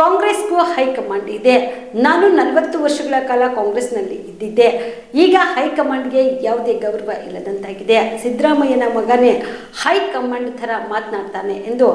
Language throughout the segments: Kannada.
ಕಾಂಗ್ರೆಸ್ಗೂ ಹೈಕಮಾಂಡ್ ಇದೆ. ನಾನು ನಲವತ್ತು ವರ್ಷಗಳ ಕಾಲ ಕಾಂಗ್ರೆಸ್ನಲ್ಲಿ ಇದ್ದಿದ್ದೆ. ಈಗ ಹೈಕಮಾಂಡ್ಗೆ ಯಾವುದೇ ಗೌರವ ಇಲ್ಲದಂತಾಗಿದೆ. ಸಿದ್ದರಾಮಯ್ಯನ ಮಗನೇ ಹೈಕಮಾಂಡ್ ಥರ ಮಾತನಾಡ್ತಾನೆ ಎಂದು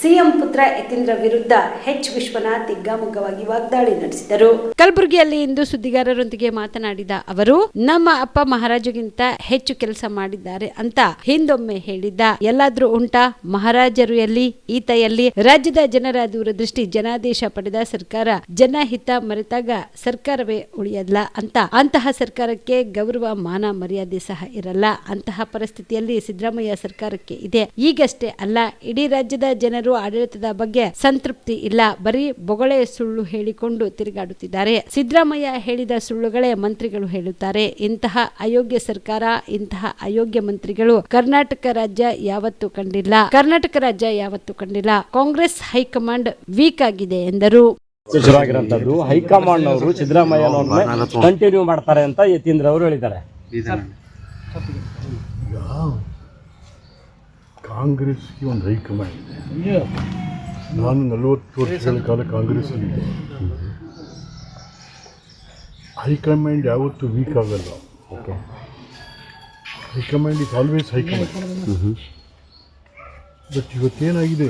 ಸಿಎಂ ಪುತ್ರ ಯತೀಂದ್ರ ವಿರುದ್ಧ ಹೆಚ್ ವಿಶ್ವನಾಥ್ ಹಿಗ್ಗಾಮುಗ್ಗವಾಗಿ ವಾಗ್ದಾಳಿ ನಡೆಸಿದರು. ಕಲಬುರಗಿಯಲ್ಲಿ ಇಂದು ಸುದ್ದಿಗಾರರೊಂದಿಗೆ ಮಾತನಾಡಿದ ಅವರು, ನಮ್ಮ ಅಪ್ಪ ಮಹಾರಾಜಗಿಂತ ಹೆಚ್ಚು ಕೆಲಸ ಮಾಡಿದ್ದಾರೆ ಅಂತ ಹಿಂದೊಮ್ಮೆ ಹೇಳಿದ್ದ. ಎಲ್ಲಾದ್ರೂ ಉಂಟಾ? ಮಹಾರಾಜರು ಎಲ್ಲಿ? ಈತ ಎಲ್ಲಿ? ರಾಜ್ಯದ ಜನರ ದೂರದೃಷ್ಟಿ ಜನಾದೇಶ ಪಡೆದ ಸರ್ಕಾರ ಜನಹಿತ ಮರೆತಾಗ ಸರ್ಕಾರವೇ ಉಳಿಯಲ್ಲ ಅಂತ. ಅಂತಹ ಸರ್ಕಾರಕ್ಕೆ ಗೌರವ, ಮಾನ, ಮರ್ಯಾದೆ ಸಹ ಇರಲ್ಲ. ಅಂತಹ ಪರಿಸ್ಥಿತಿಯಲ್ಲಿ ಸಿದ್ದರಾಮಯ್ಯ ಸರ್ಕಾರಕ್ಕೆ ಇದೆ. ಈಗಷ್ಟೇ ಅಲ್ಲ, ಇಡೀ ರಾಜ್ಯದ ಜನರು ಆಡಳಿತದ ಬಗ್ಗೆ ಸಂತೃಪ್ತಿ ಇಲ್ಲ. ಬರೀ ಬೊಗಳೆ ಸುಳ್ಳು ಹೇಳಿಕೊಂಡು ತಿರುಗಾಡುತ್ತಿದ್ದಾರೆ. ಸಿದ್ದರಾಮಯ್ಯ ಹೇಳಿದ ಸುಳ್ಳುಗಳೇ ಮಂತ್ರಿಗಳು ಹೇಳುತ್ತಾರೆ. ಇಂತಹ ಅಯೋಗ್ಯ ಸರ್ಕಾರ, ಇಂತಹ ಅಯೋಗ್ಯ ಮಂತ್ರಿಗಳು ಕರ್ನಾಟಕ ರಾಜ್ಯ ಯಾವತ್ತೂ ಕಂಡಿಲ್ಲ. ಕರ್ನಾಟಕ ರಾಜ್ಯ ಯಾವತ್ತೂ ಕಂಡಿಲ್ಲ. ಕಾಂಗ್ರೆಸ್ ಹೈಕಮಾಂಡ್ ವೀಕ್ ಆಗಿದೆ ಎಂದರು. ಶುರುವಾಗಿರೋಂಥದ್ದು ಹೈಕಮಾಂಡ್ ಅವರು ಕಂಟಿನ್ಯೂ ಮಾಡ್ತಾರೆ ಅಂತ ಯತೀಂದ್ರ ಅವರು ಹೇಳಿದ್ದಾರೆ. ಕಾಂಗ್ರೆಸ್ಗೆ ಒಂದು ಹೈಕಮಾಂಡ್ ಇದೆ. ನಾನು ನಲವತ್ತು ವರ್ಷಗಳ ಕಾಲ ಕಾಂಗ್ರೆಸ್ ಹೈಕಮಾಂಡ್ ಯಾವತ್ತೂ ವೀಕ್ ಆಗಲ್ಲ. Okay high command is always high command. But ಇವತ್ತೇನಾಗಿದೆ?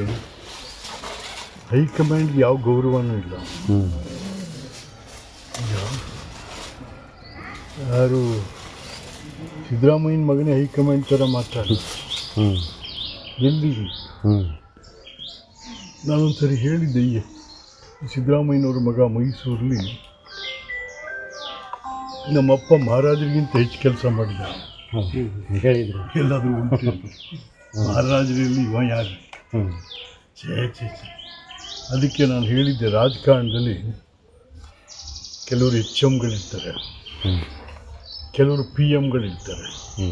ಹೈಕಮಾಂಡ್ಗೆ ಯಾವ ಗೌರವನೂ ಇಲ್ಲ. ಈಗ ಯಾರು ಸಿದ್ದರಾಮಯ್ಯನ ಮಗನೇ ಹೈಕಮಾಂಡ್ ಥರ ಮಾತಾಡಿ ಹ್ಞೂ ಎಲ್ಲಿ? ಹ್ಞೂ ನಾನೊಂದ್ಸರಿ ಹೇಳಿದ್ದೆ ಈ ಸಿದ್ದರಾಮಯ್ಯನವ್ರ ಮಗ ಮೈಸೂರಲ್ಲಿ ನಮ್ಮಪ್ಪ ಮಹಾರಾಜರಿಗಿಂತ ಹೆಚ್ಚು ಕೆಲಸ ಮಾಡಿದ ಹೇಳಿದ್ರು. ಎಲ್ಲಾದರೂ ಮಹಾರಾಜರಲ್ಲಿ ಇವ ಯಾರು? ಹ್ಞೂ ಛೇ ಛೇ ಛೇ. ಅದಕ್ಕೆ ನಾನು ಹೇಳಿದ್ದೆ ರಾಜಕಾರಣದಲ್ಲಿ ಕೆಲವರು ಎಚ್ ಎಮ್ಗಳಿರ್ತಾರೆ ಹ್ಞೂ ಕೆಲವರು ಪಿ ಎಮ್ಗಳಿರ್ತಾರೆ ಹ್ಞೂ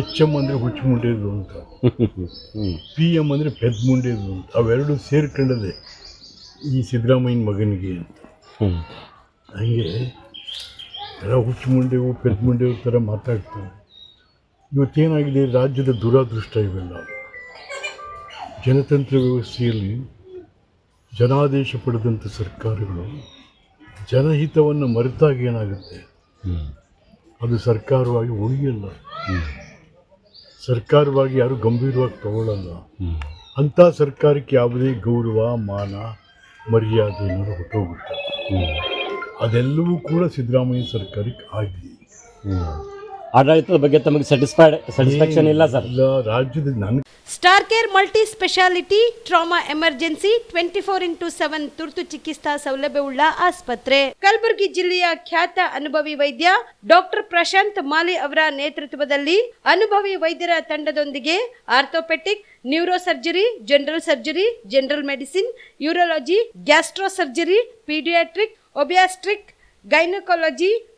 ಎಚ್ ಎಂ ಅಂದರೆ ಹುಚ್ಚು ಮುಂಡೇದು ಅಂತ ಪಿ ಎಂ ಅಂದರೆ ಪೆದ್ ಮುಂಡೇದು ಅಂತ. ಅವೆರಡು ಸೇರ್ಕೊಂಡದೆ ಈ ಸಿದ್ದರಾಮಯ್ಯನ ಮಗನಿಗೆ ಅಂತ. ಹಂಗೆ ಎಲ್ಲ ಹುಚ್ಚು ಮುಂಡೆವು ಪೆದ್ ಮುಂಡೆವು ಥರ ಮಾತಾಡ್ತಾರೆ. ಇವತ್ತೇನಾಗಿದೆ? ರಾಜ್ಯದ ದುರಾದೃಷ್ಟ ಇವೆಲ್ಲ. ಜನತಂತ್ರ ವ್ಯವಸ್ಥೆಯಲ್ಲಿ ಜನಾದೇಶ ಪಡೆದಂಥ ಸರ್ಕಾರಗಳು ಜನಹಿತವನ್ನು ಮರೆತಾಗ ಏನಾಗುತ್ತೆ? ಅದು ಸರ್ಕಾರವಾಗಿ ಉಳಿಯಲ್ಲ. ಸರ್ಕಾರವಾಗಿ ಯಾರು ಗಂಭೀರವಾಗಿ ತಗೊಳ್ಳಲ್ಲ ಅಂಥ ಸರ್ಕಾರಕ್ಕೆ ಯಾವುದೇ ಗೌರವ ಮಾನ ಮರ್ಯಾದೆ ಅನ್ನೋದು ಹೊಟ್ಟೋಗುತ್ತೆ ಅದೆಲ್ಲವೂ ಕೂಡ ಸಿದ್ದರಾಮಯ್ಯ ಸರ್ಕಾರಕ್ಕೆ ಆಗಿದೆ. ಆಡಳಿತದ ಬಗ್ಗೆ ತಮಗೆ ಸ್ಯಾಟಿಸ್ಫೈಡ್ ಸ್ಯಾಟಿಸ್ಫ್ಯಾಕ್ಷನ್ ಇಲ್ಲ ಸರ್ ರಾಜ್ಯದ star care multi speciality trauma emergency twenty four into seven ತುರ್ತು ಚಿಕಿತ್ಸಾ ಸೌಲಭ್ಯವುಳ್ಳ ಆಸ್ಪತ್ರೆ. ಕಲಬುರಗಿ ಜಿಲ್ಲೆಯ ಖ್ಯಾತ ಅನುಭವಿ ವೈದ್ಯ ಡಾಕ್ಟರ್ ಪ್ರಶಾಂತ್ ಮಾಲಿ ಅವರ ನೇತೃತ್ವದಲ್ಲಿ ಅನುಭವಿ ವೈದ್ಯರ ತಂಡದೊಂದಿಗೆ orthopaedic neuro surgery general surgery general medicine urology gastro surgery paediatric obstetric gynaecology